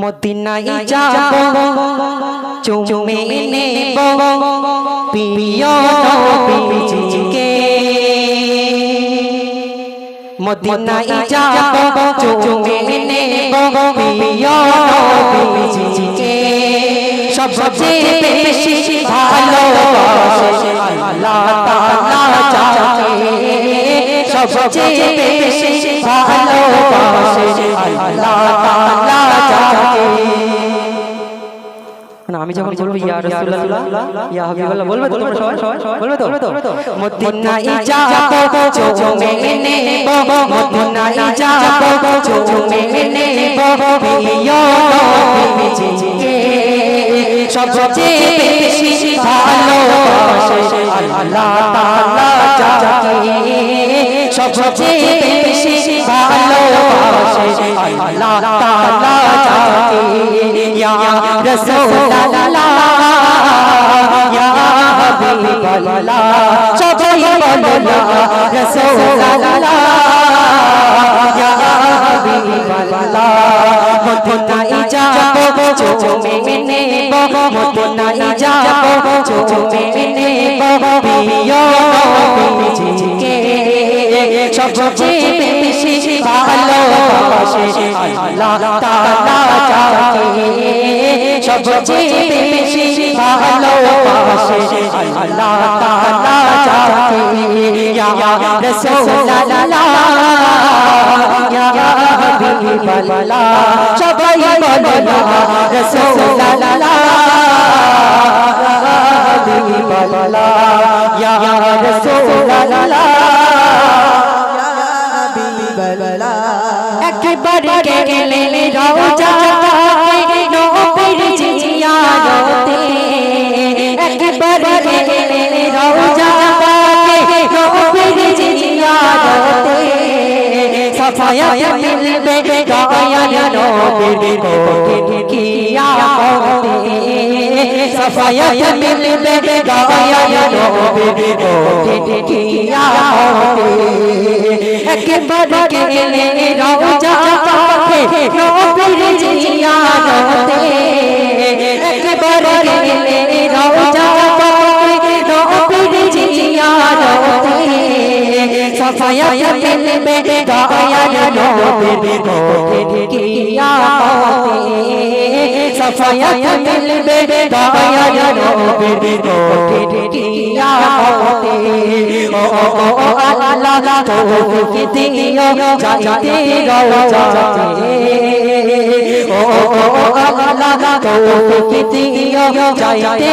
মদিনায় যাব চুমে নেব প্রিয় নবীজিকে মদিনায় যাব চুমে নেব প্রিয় নবীজিকে সবচেয়ে বেশি ভালোবাসে আল্লাহ তাআলা যাকে সবচেয়ে বেশি ভালোবাসে আল্লাহ তাআলা। আমি যখন বলব ইয়া রাসূলুল্লাহ ইয়া হাবিবাল্লাহ বলবে তো তোমরা সবাই বলবে তো মদিনায় যাব চুমে নেব মদিনায় যাব চুমে নেব প্রিয় নবীজিকে সবচেয়ে বেশি ভালোবাসে আল্লাহ তাআলা যাকে সবচেয়ে বেশি ভালোবাসে আল্লাহ তাআলা যাকে ইয়া হাবিবাল্লাহ সবাই বলো হাবিবাল্লাহ মদিনায় যাব চুমে নেব মদিনায় যাব চুমে নেব প্রিয় নবীজিকে সবচেয়ে বেশি ভালোবাসে আল্লাহ তাআলা যাকে সবচেয়ে বেশি ভালোবাসে আল্লাহ তাআলা যাকে ইয়া সবাই বলো রাসূলুল্লাহ। সফায়া মিলবে গায়া নবীর কোটে কিয়ামতে সফায়া মিলবে গায়া নবীর কোটে কিয়ামতে একবার গেলে রওজা পাকে নবীর জিয়ারতে একবার গেলে या दिल में गाया नबी को किया सफाया दिल में गाया नबी को किया ओ ओ ओ अल्लाह तो कितियो जाते रहो जाते। ओ ओ अल्लाह तो कितियो যাইতে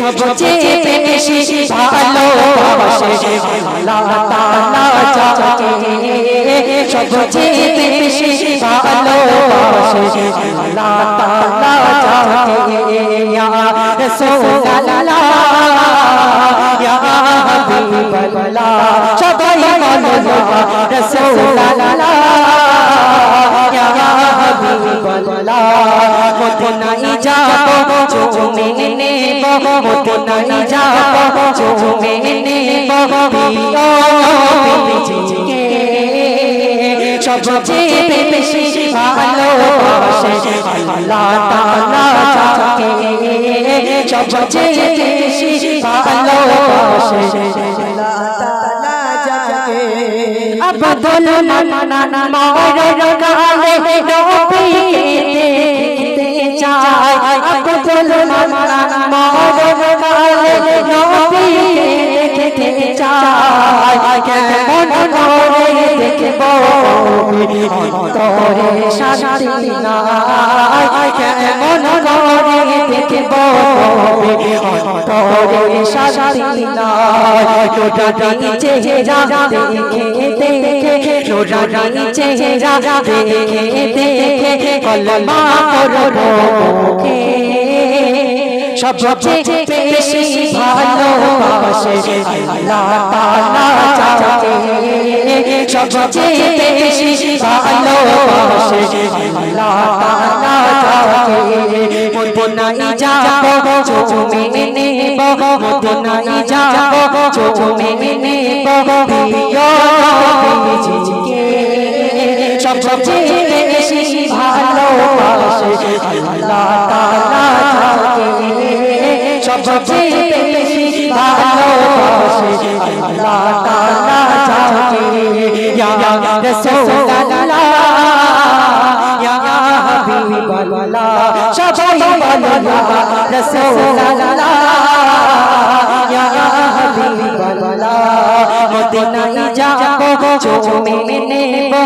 সবচেয়ে বেশি ভালোবাসে আল্লাহ তাআলা মদিনায় যাব চুমে নেব মদিনায় যাব চুমে নেব সবচেয়ে বেশি ভালোবাসে আল্লাহ তাআলা যাকে সবচেয়ে বেশি ভালোবাসে আল্লাহ তাআলা যাকে আবদুল গালে নবীকে অন্তরে শান্তি নাই কেমন করে দেখব অন্তরে শান্তি নাই টোটাটি চেহারা দেখে দেখে চেহারা দেখে দেখে কলমা করব মুখে সবচেয়ে বেশি ভালোবাসে আল্লাহ তাআলা। যাকে সবচেয়ে বেশি ভালোবাসে আল্লাহ তাআলা। যাকে মদিনায় যাব চুমে নেব মদিনায় যাব চুমে নেব। প্রিয় সবচেয়ে বেশি ভালোবাসে আল্লাহ তাআলা সবচেয়ে বেশি ভালোবাসে আল্লাহ তাআলা যাকে ইয়া রাসূলুল্লাহ ইয়া ইয়া ইয়া মদিনায় যাব চুমে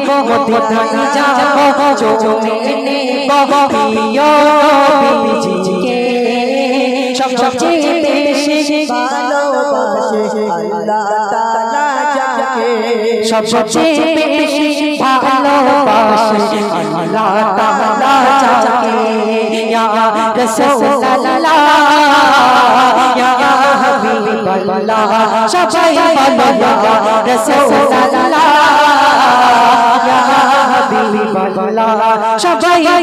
মদিনায় যাব চুমে নেব প্রিয় বিজিকে সবচেয়ে বেশি ভালোবাসে আল্লাহ তাআলা যাকে সবচেয়ে বেশি ভালোবাসে আল্লাহ তাআলা যাকে ইয়া রাসূলুল্লাহ ইয়া হাবিবাল্লাহ সবাই বলো ইয়া রাসূলুল্লাহ ইয়া সবাই ইয়া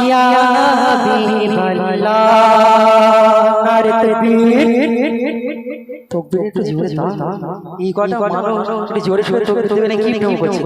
ইয়া জোরে জোরে দেবে না কি করছে